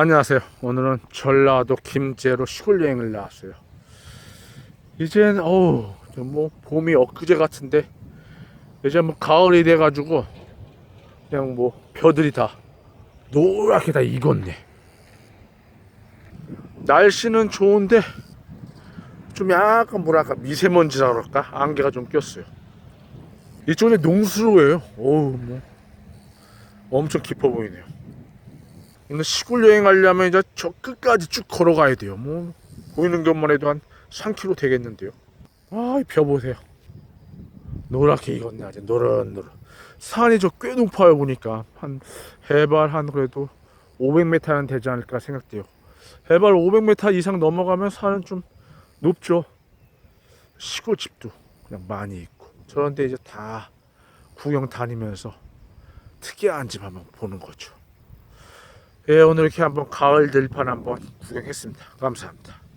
안녕하세요. 오늘은 전라도 김제로 시골 여행을 나왔어요. 이젠 어우 좀뭐 봄이 엊그제 같은데 이제 뭐 가을이 돼가지고 그냥 뭐 벼들이 다 노랗게 다 익었네. 날씨는 좋은데 좀 약간 뭐랄까 미세먼지라 그럴까 안개가 좀 꼈어요. 이쪽에 농수로예요. 어우 뭐 엄청 깊어 보이네요. 근데 시골 여행 하려면 이제 저 끝까지 쭉 걸어가야 돼요. 뭐 보이는 것만 해도 한 3km 되겠는데요. 아, 이벼 보세요. 노랗게 익었네 아주 노릇노릇. 산이 저 꽤 높아요 보니까 한 해발 한 그래도 500m는 되지 않을까 생각돼요. 해발 500m 이상 넘어가면 산은 좀 높죠. 시골 집도 그냥 많이 있고. 저런데 이제 다 구경 다니면서 특이한 집 한번 보는 거죠. 예, 오늘 이렇게 한번 가을 들판 한번 구경했습니다. 감사합니다.